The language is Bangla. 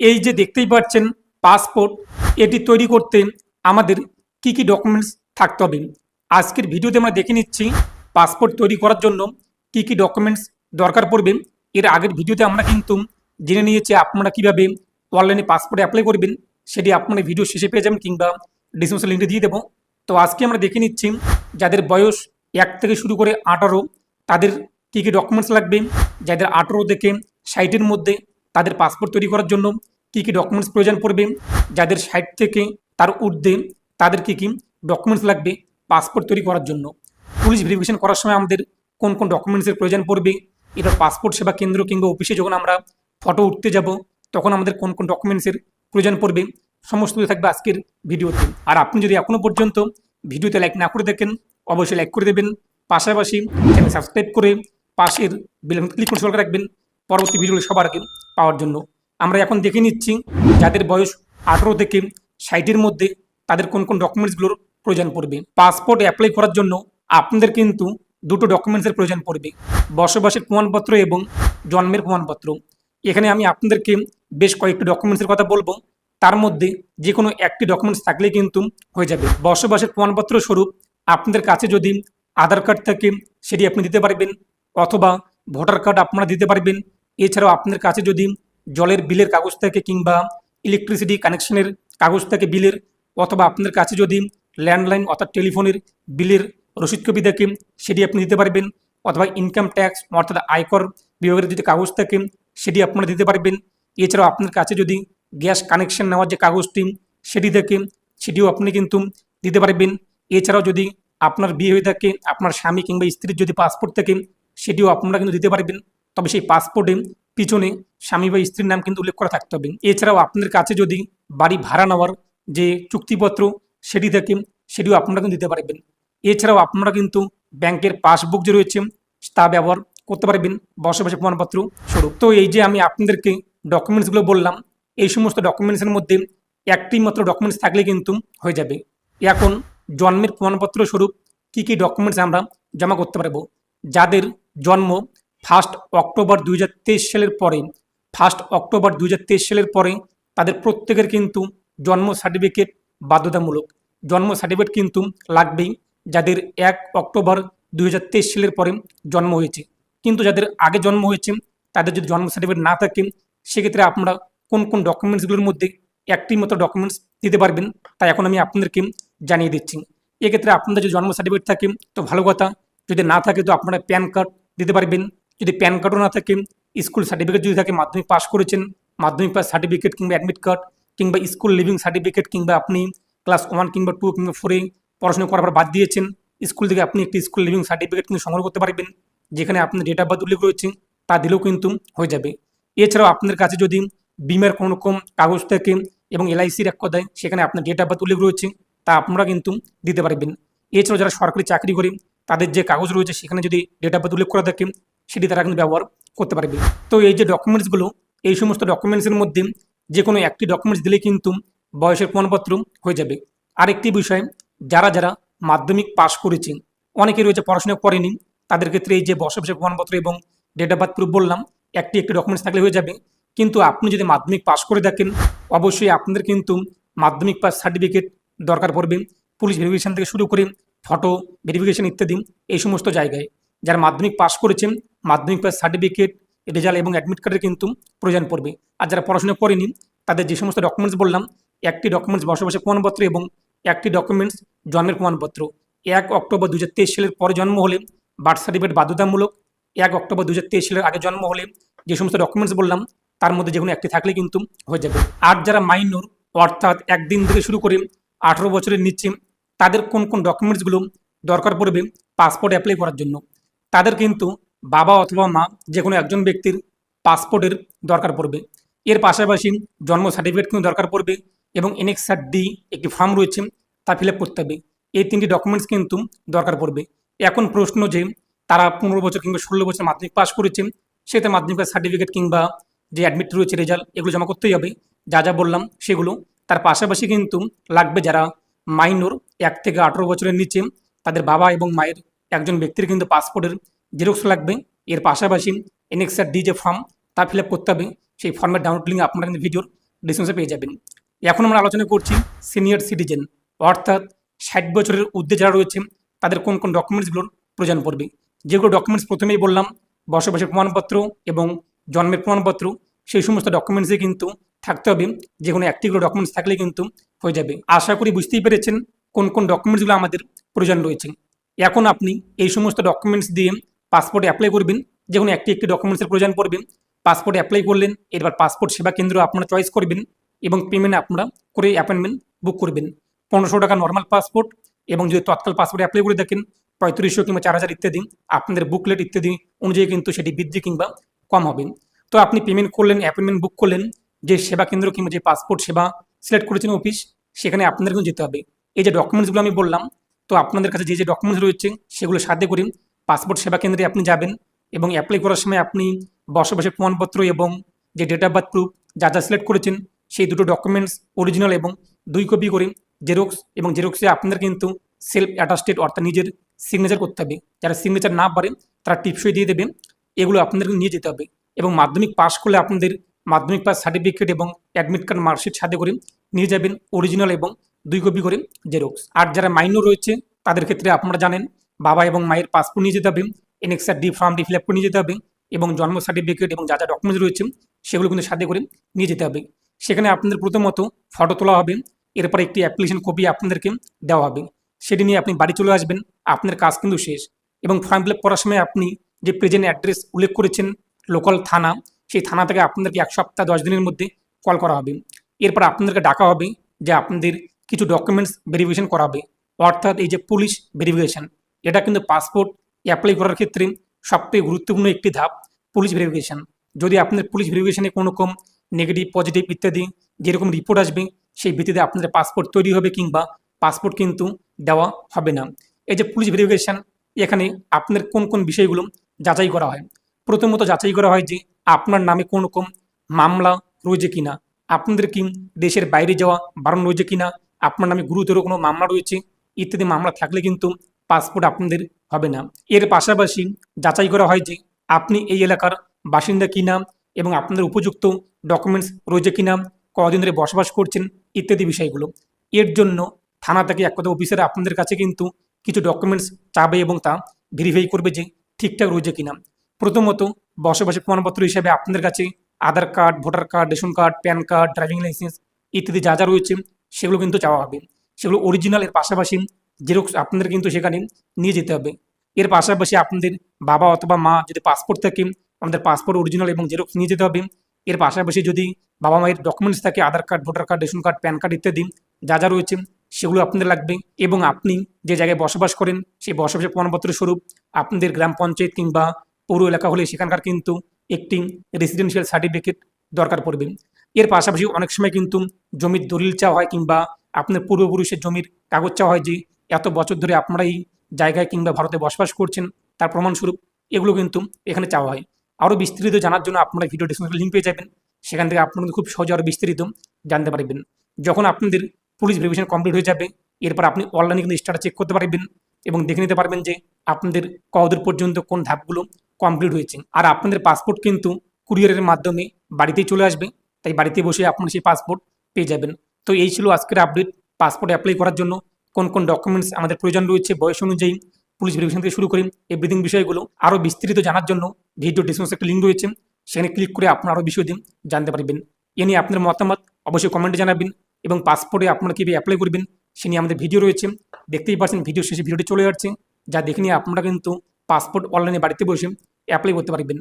এই যে দেখতেই পাচ্ছেন পাসপোর্ট এটি তৈরি করতে আমাদের কি কি ডকুমেন্টস থাকতে হবে। আজকের ভিডিওতে আমরা দেখে নিচ্ছি পাসপোর্ট তৈরি করার জন্য কি কি ডকুমেন্টস দরকার পড়বে। এর আগের ভিডিওতে আমরা কিন্তু জেনে নিয়েছি আপনারা কীভাবে অনলাইনে পাসপোর্ট অ্যাপ্লাই করবেন, সেটি আপনারা ভিডিও শেষে পেয়ে যাবেন কিংবা ডিসক্রিপশন লিঙ্কে দিয়ে দেবো। তো আজকে আমরা দেখে নিচ্ছি যাদের বয়স এক থেকে শুরু করে আঠারো, তাদের কী কী ডকুমেন্টস লাগবে? যাদের আঠারো থেকে ষাটের মধ্যে তাদের পাসপোর্ট তৈরি করার জন্য কী কী ডকুমেন্টস প্রয়োজন পড়বে, যাদের ষাট থেকে তার ঊর্ধ্বে তাদের কী কী ডকুমেন্টস লাগবে পাসপোর্ট তৈরি করার জন্য। পুলিশ ভেরিফিকেশন করার সময় আমাদের কোন কোন ডকুমেন্টসের প্রয়োজন পড়বে এবার পাসপোর্ট সেবা কেন্দ্র কিংবা অফিসে যখন আমরা ফটো উঠতে যাব, তখন আমাদের কোন কোন ডকুমেন্টসের প্রয়োজন পড়বে, সমস্ত কিছু থাকবে আজকের ভিডিওতে। আর আপনি যদি এখনও পর্যন্ত ভিডিওতে লাইক না করে দেখেন অবশ্যই লাইক করে দেবেন। পাশাপাশি চ্যানেল সাবস্ক্রাইব করে পাশের বেল ক্লিক করে সরকার রাখবেন। পরবর্তী ভিডিওগুলো সবার আগে পাওয়ার জন্য। আমরা এখন দেখে নিচ্ছি যাদের বয়স আঠেরো থেকে ষাটের মধ্যে তাদের কোন কোন ডকুমেন্টসগুলোর প্রয়োজন পড়বে। পাসপোর্ট অ্যাপ্লাই করার জন্য আপনাদের কিন্তু দুটো ডকুমেন্টসের প্রয়োজন পড়বে। বসবাসের প্রমাণপত্র এবং জন্মের প্রমাণপত্র। এখানে আমি আপনাদেরকে বেশ কয়েকটি ডকুমেন্টসের কথা বলব। তার মধ্যে যে কোনো একটি ডকুমেন্টস থাকলে কিন্তু হয়ে যাবে। বসবাসের প্রমাণপত্র স্বরূপ আপনাদের কাছে যদি আধার কার্ড থাকে, সেটি আপনি দিতে পারবেন অথবা ভোটার কার্ড আপনারা দিতে পারবেন। এছাড়াও আপনার কাছে যদি জলের বিলের কাগজ থাকে কিংবা ইলেকট্রিসিটি কানেকশনের কাগজ থাকে বিলের, অথবা আপনার কাছে যদি ল্যান্ডলাইন অর্থাৎ টেলিফোনের বিলের রসিদ কপি থাকে, সেটি আপনি দিতে পারবেন। অথবা ইনকাম ট্যাক্স অর্থাৎ আয়কর বিভাগের যদি কাগজ থাকে, সেটি আপনারা দিতে পারবেন। এছাড়াও আপনার কাছে যদি গ্যাস কানেকশন নেওয়ার যে কাগজটি সেটি থেকে, সেটিও আপনি কিন্তু দিতে পারবেন। এছাড়াও যদি আপনার বিয়ে হয়ে থাকে, আপনার স্বামী কিংবা স্ত্রীর যদি পাসপোর্ট থাকে, সেটিও আপনারা কিন্তু দিতে পারবেন। তবে সেই পাসপোর্টে পিছনে স্বামী বা স্ত্রীর নাম কিন্তু উল্লেখ করা থাকতে হবে। এছাড়াও আপনাদের কাছে যদি বাড়ি ভাড়া নেওয়ার যে চুক্তিপত্র সেটি থাকে, সেটিও আপনারা কিন্তু দিতে পারবেন। এছাড়াও আপনারা কিন্তু ব্যাংকের পাসবুক যে রয়েছে, তা ব্যবহার করতে পারবেন। বসবাসের প্রমাণপত্র স্বরূপ। তো এই যে আমি আপনাদেরকে ডকুমেন্টসগুলো বললাম, এই সমস্ত ডকুমেন্টসের মধ্যে একটি মাত্র ডকুমেন্টস থাকলে কিন্তু হয়ে যাবে। এখন জন্মের প্রমাণপত্র স্বরূপ কী কী ডকুমেন্টস আমরা জমা করতে পারব? যাদের জন্ম ফার্স্ট অক্টোবর দুই হাজার তেইশ সালের পরে, ফার্স্ট অক্টোবর দুই হাজার তেইশ সালের পরে তাদের প্রত্যেকের কিন্তু জন্ম সার্টিফিকেট বাধ্যতামূলক। জন্ম সার্টিফিকেট কিন্তু লাগবেই, যাদের এক অক্টোবর দুই হাজার তেইশ সালের পরে জন্ম হয়েছে। কিন্তু যাদের আগে জন্ম হয়েছে, তাদের যদি জন্ম সার্টিফিকেট না থাকে, সেক্ষেত্রে আপনারা কোন কোন ডকুমেন্টসগুলোর মধ্যে একটি মতো ডকুমেন্টস দিতে পারবেন তাই এখন আমি আপনাদেরকে জানিয়ে দিচ্ছি। এক্ষেত্রে আপনাদের যদি জন্ম সার্টিফিকেট থাকে, তো ভালো কথা, যদি না থাকে, তো আপনারা প্যান কার্ড দিতে পারবেন যদি প্যান কার্ডও না থাকে, স্কুল সার্টিফিকেট যদি থাকে, মাধ্যমিক পাস করেছেন, মাধ্যমিক পাস সার্টিফিকেট কিংবা অ্যাডমিট কার্ড কিংবা স্কুল লিভিং সার্টিফিকেট কিংবা আপনি ক্লাস ওয়ান কিংবা টু কিংবা ফোরে পড়াশোনা করার পর বাদ দিয়েছেন স্কুল থেকে আপনি একটি স্কুল লিভিং সার্টিফিকেট কিন্তু সংগ্রহ করতে পারবেন, যেখানে আপনার ডেট অফ বার্থ উল্লেখ রয়েছে, তা দিলেও কিন্তু হয়ে যাবে। এছাড়াও আপনার কাছে যদি বিমার কোনো রকম কাগজ থাকে এবং এলআইসির এক কথায় সেখানে আপনার ডেট অফ বার্থ উল্লেখ রয়েছে, তা আপনারা কিন্তু দিতে পারবেন। এছাড়াও যারা সরকারি চাকরি করে, তাদের যে কাগজ রয়েছে, সেখানে যদি ডেট অফ বার্থ উল্লেখ করা থাকে সেটি তারা কিন্তু ব্যবহার করতে পারবে। তো এই যে ডকুমেন্টসগুলো এই সমস্ত ডকুমেন্টসের মধ্যে যে কোনো একটি ডকুমেন্টস দিলে কিন্তু বয়সের প্রমাণপত্র হয়ে যাবে। আরেকটি বিষয়, যারা যারা মাধ্যমিক পাশ করেছে অনেকে রয়েছে পড়াশোনা করেনি, তাদের ক্ষেত্রে এই যে বসবাসের প্রমাণপত্র এবং ডেট অফ বার্থ প্রুফ বললাম, একটি একটি ডকুমেন্টস থাকলে হয়ে যাবে। কিন্তু আপনি যদি মাধ্যমিক পাশ করে দেখেন অবশ্যই আপনাদের কিন্তু মাধ্যমিক পাস সার্টিফিকেট দরকার পড়বে। পুলিশ ভেরিফিকেশন থেকে শুরু করে ফটো ভেরিফিকেশন ইত্যাদি এই সমস্ত জায়গায়। যারা মাধ্যমিক পাশ করেছেন মাধ্যমিক পাস সার্টিফিকেট রেজাল্ট এবং অ্যাডমিট কার্ডের কিন্তু প্রয়োজন পড়বে। আর যারা পড়াশোনা করেনি, তাদের যে সমস্ত ডকুমেন্টস বললাম, একটি ডকুমেন্টস বসবাসের প্রমাণপত্র এবং একটি ডকুমেন্টস জন্মের প্রমাণপত্র। এক অক্টোবর দু হাজার তেইশ সালের পরে জন্ম হলে বার্থ সার্টিফিকেট বাধ্যতামূলক। এক অক্টোবর দু হাজার তেইশ সালের আগে জন্ম হলে যে সমস্ত ডকুমেন্টস বললাম, তার মধ্যে যে কোনো একটি থাকলে কিন্তু হয়ে যাবে। আর যারা মাইনর অর্থাৎ একদিন থেকে শুরু করে আঠেরো বছরের নিচে, তাদের কোন কোন ডকুমেন্টসগুলো দরকার পড়বে পাসপোর্ট অ্যাপ্লাই করার জন্য। তাদের কিন্তু বাবা অথবা মা যে কোনো একজন ব্যক্তির পাসপোর্টের দরকার পড়বে। এর পাশাপাশি জন্ম সার্টিফিকেট কিন্তু দরকার পড়বে এবং এনএক্সার ডি একটি ফর্ম রয়েছে, তা ফিল করতে হবে। এই তিনটি ডকুমেন্টস কিন্তু দরকার পড়বে। এখন প্রশ্ন যে, তারা পনেরো বছর কিংবা ষোলো বছর মাধ্যমিক পাস করেছে সেতে মাধ্যমিক সার্টিফিকেট কিংবা যে অ্যাডমিট রয়েছে রেজাল্ট এগুলো জমা করতেই হবে। যা যা বললাম সেগুলো। তার পাশাপাশি কিন্তু লাগবে যারা মাইনর এক থেকে আঠেরো বছরের নিচে, তাদের বাবা এবং মায়ের একজন ব্যক্তির কিন্তু পাসপোর্টের জেরক্স লাগবে, এর পাশাপাশি এনএক্সার ডি যে ফর্ম তা ফিল করতে হবে, সেই ফর্মের ডাউনলোড লিঙ্ক আপনারা কিন্তু ভিডিওর ডিসকাউন্টে পেয়ে যাবেন। এখন আমরা আলোচনা করছি সিনিয়র সিটিজেন অর্থাৎ ষাট বছরের ঊর্ধ্বে যারা রয়েছে, তাদের কোন কোন ডকুমেন্টসগুলোর প্রয়োজন পড়বে? যেগুলো ডকুমেন্টস প্রথমেই বললাম, বসবাসের প্রমাণপত্র এবং জন্মের প্রমাণপত্র, সেই সমস্ত ডকুমেন্টসে কিন্তু থাকতে হবে যে কোনো একটিগুলো ডকুমেন্টস থাকলে কিন্তু হয়ে যাবে। আশা করি বুঝতেই পেরেছেন কোন কোন ডকুমেন্টসগুলো আমাদের প্রয়োজন রয়েছে। এখন আপনি এই সমস্ত ডকুমেন্টস দিয়ে পাসপোর্ট অ্যাপ্লাই করবেন যে কোনো একটি একটি ডকুমেন্টসের প্রয়োজন পড়বে, পাসপোর্ট অ্যাপ্লাই করলেন, এরপর পাসপোর্ট সেবা কেন্দ্র আপনারা চয়েস করবেন এবং পেমেন্ট আপনারা করে অ্যাপয়েন্টমেন্ট বুক করবেন। পনেরোশো টাকা নর্মাল পাসপোর্ট এবং যদি তৎকাল পাসপোর্ট অ্যাপ্লাই করে দেখেন, পঁয়ত্রিশশো কিংবা চার হাজার ইত্যাদি, আপনাদের বুকলেট ইত্যাদি অনুযায়ী কিন্তু সেটি বৃদ্ধি কিংবা কম হবে। তো আপনি পেমেন্ট করলেন অ্যাপয়েন্টমেন্ট বুক করলেন, যে সেবা কেন্দ্র কিংবা যে পাসপোর্ট সেবা সিলেক্ট করেছেন অফিস সেখানে আপনাদের কিন্তু যেতে হবে। এই যে ডকুমেন্টসগুলো আমি বললাম, তো আপনাদের কাছে যে যে ডকুমেন্টস রয়েছে, সেগুলো সাথে করে পাসপোর্ট সেবা কেন্দ্রে আপনি যাবেন এবং অ্যাপ্লাই করার সময় আপনি বসবাসের প্রমাণপত্র এবং যে ডেট অফ বার্থ প্রুফ যা যা সিলেক্ট করেছেন, সেই দুটো ডকুমেন্টস অরিজিনাল এবং দুই কপি করে জেরক্স এবং জেরক্সে আপনাদের কিন্তু সেলফ অ্যাটাস্টেড অর্থাৎ নিজের সিগনেচার করতে হবে। যারা সিগনেচার না পারেন, তারা টিপসই দিয়ে দেবেন, এগুলো আপনাদের নিয়ে যেতে হবে। এবং মাধ্যমিক পাস করলে আপনাদের মাধ্যমিক পাস সার্টিফিকেট এবং অ্যাডমিট কার্ড মার্কশিট সাথে করে নিয়ে যাবেন অরিজিনাল এবং দুই কপি করে জেরক্স আর যারা মাইনর রয়েছে, তাদের ক্ষেত্রে আপনারা জানেন বাবা এবং মায়ের পাসপোর্ট নিয়ে যেতে হবে এনএক্সার ডি ফর্মটি ফিল আপ করে নিয়ে যেতে হবে এবং জন্ম সার্টিফিকেট এবং যা যা ডকুমেন্টস রয়েছে সেগুলো কিন্তু সাথে করে নিয়ে যেতে হবে। সেখানে আপনাদের প্রথমত ফটো তোলা হবে, এরপর একটি অ্যাপ্লিকেশন কপি আপনাদেরকে দেওয়া হবে। সেটি নিয়ে আপনি বাড়ি চলে আসবেন, আপনার কাজ কিন্তু শেষ এবং ফর্ম ফিল আপ করার সময় আপনি যে প্রেজেন্ট অ্যাড্রেস উল্লেখ করেছেন লোকাল থানা, সেই থানা থেকে আপনাদেরকে এক সপ্তাহ দশ দিনের মধ্যে কল করা হবে। এরপর আপনাদেরকে ডাকা হবে যে আপনাদের কিছু ডকুমেন্টস ভেরিফিকেশন করা হবে। অর্থাৎ এই যে পুলিশ ভেরিফিকেশন এটা কিন্তু পাসপোর্ট অ্যাপ্লাই করার ক্ষেত্রে সবথেকে গুরুত্বপূর্ণ একটি ধাপ পুলিশ ভেরিফিকেশন যদি আপনাদের পুলিশ ভেরিফিকেশনে কোনো রকম নেগেটিভ পজিটিভ ইত্যাদি যেরকম রিপোর্ট আসবে, সেই ভিত্তিতে আপনাদের পাসপোর্ট তৈরি হবে কিংবা পাসপোর্ট কিন্তু দেওয়া হবে না। এই যে পুলিশ ভেরিফিকেশন এখানে আপনার কোন কোন বিষয়গুলো যাচাই করা হয়? প্রথমত যাচাই করা হয় যে আপনার নামে কোন রকম মামলা রয়েছে কিনা, আপনাদের কি দেশের বাইরে যাওয়া বারণ রয়েছে কিনা, আপনার নামে গুরুতর কোনো মামলা রয়েছে ইত্যাদি মামলা থাকলে কিন্তু পাসপোর্ট আপনাদের হবে না। এর পাশাপাশি যাচাই করা হয় যে আপনি এই এলাকার বাসিন্দা কিনা এবং আপনাদের উপযুক্ত ডকুমেন্টস রয়েছে কিনা, কদিন ধরে বসবাস করছেন ইত্যাদি বিষয়গুলো। এর জন্য থানা থেকে এক কথা অফিসার আপনাদের কাছে কিন্তু কিছু ডকুমেন্টস চাবে এবং তা ভেরিফাই করবে যে ঠিকঠাক রয়েছে কিনা। প্রথমত বসবাসের প্রমাণপত্র হিসেবে আপনাদের কাছে Aadhaar card, voter card, ration card, PAN card, driving licence ইত্যাদি যা যা রয়েছে সেগুলো কিন্তু চাওয়া হবে। সেগুলো অরিজিনালের পাশাপাশি জেরক্স আপনাদের কিন্তু সেখানে নিয়ে যেতে হবে। এর পাশাপাশি আপনাদের বাবা অথবা মা যদি পাসপোর্ট থাকে, আমাদের পাসপোর্ট অরিজিনাল এবং জেরক্স নিয়ে যেতে হবে। এর পাশাপাশি যদি বাবা মায়ের ডকুমেন্টস থাকে, Aadhaar card voter card ration card PAN card ইত্যাদি যা যা রয়েছে, সেগুলো আপনাদের লাগবে এবং আপনি যে জায়গায় বসবাস করেন, সেই বসবাসের প্রমাণপত্র স্বরূপ আপনাদের গ্রাম পঞ্চায়েত কিংবা পৌর এলাকা হলে সেখানকার কিন্তু একটি রেসিডেন্সিয়াল সার্টিফিকেট দরকার পড়বে। এর পাশাপাশি অনেক সময় কিন্তু জমির দলিল চাওয়া হয় কিংবা আপনার পূর্বপুরুষের জমির কাগজ চাওয়া হয় যে এত বছর ধরে আপনারা এই জায়গায় কিংবা ভারতে বসবাস করছেন, তার প্রমাণস্বরূপ এগুলো কিন্তু এখানে চাওয়া হয়। আরও বিস্তৃত জানার জন্য আপনারা ভিডিও ডিসক্রিপশন লিঙ্ক পেয়ে যাবেন। সেখান থেকে আপনারা খুব সহজে আরও বিস্তারিত জানতে পারবেন। যখন আপনাদের পুলিশ ভেরিফিকেশন কমপ্লিট হয়ে যাবে, এরপর আপনি অনলাইনে কিন্তু স্টার চেক করতে পারবেন এবং দেখে নিতে পারবেন যে আপনাদের কতদূর পর্যন্ত কোন ধাপগুলো কমপ্লিট হয়েছে। আর আপনাদের পাসপোর্ট কিন্তু কুরিয়ারের মাধ্যমে বাড়িতেই চলে আসবে, তাই বাড়িতে বসে আপনারা সেই পাসপোর্ট পেয়ে যাবেন। তো এই ছিল আজকের আপডেট পাসপোর্ট অ্যাপ্লাই করার জন্য কোন কোন ডকুমেন্টস আমাদের প্রয়োজন রয়েছে, বয়স অনুযায়ী পুলিশ ভেরিফিকেশন থেকে শুরু করে এভরিথিং বিষয়গুলো আরও বিস্তৃত জানার জন্য ভিডিও ডিসক্রিপশনে একটা লিঙ্ক রয়েছে, সেখানে ক্লিক করে আপনারা আরও বিষয় দিন জানতে পারবেন। এ নিয়ে আপনার মতামত অবশ্যই কমেন্টে জানাবেন এবং পাসপোর্টে আপনারা কীভাবে অ্যাপ্লাই করবেন সে নিয়ে আমাদের ভিডিও রয়েছে। দেখতেই পাচ্ছেন ভিডিও শেষে ভিডিওটি চলে যাচ্ছে যা দেখে নিয়ে আপনারা কিন্তু পাসপোর্ট অনলাইনে বাড়িতে বসে অ্যাপ্লাই করতে পারবেন।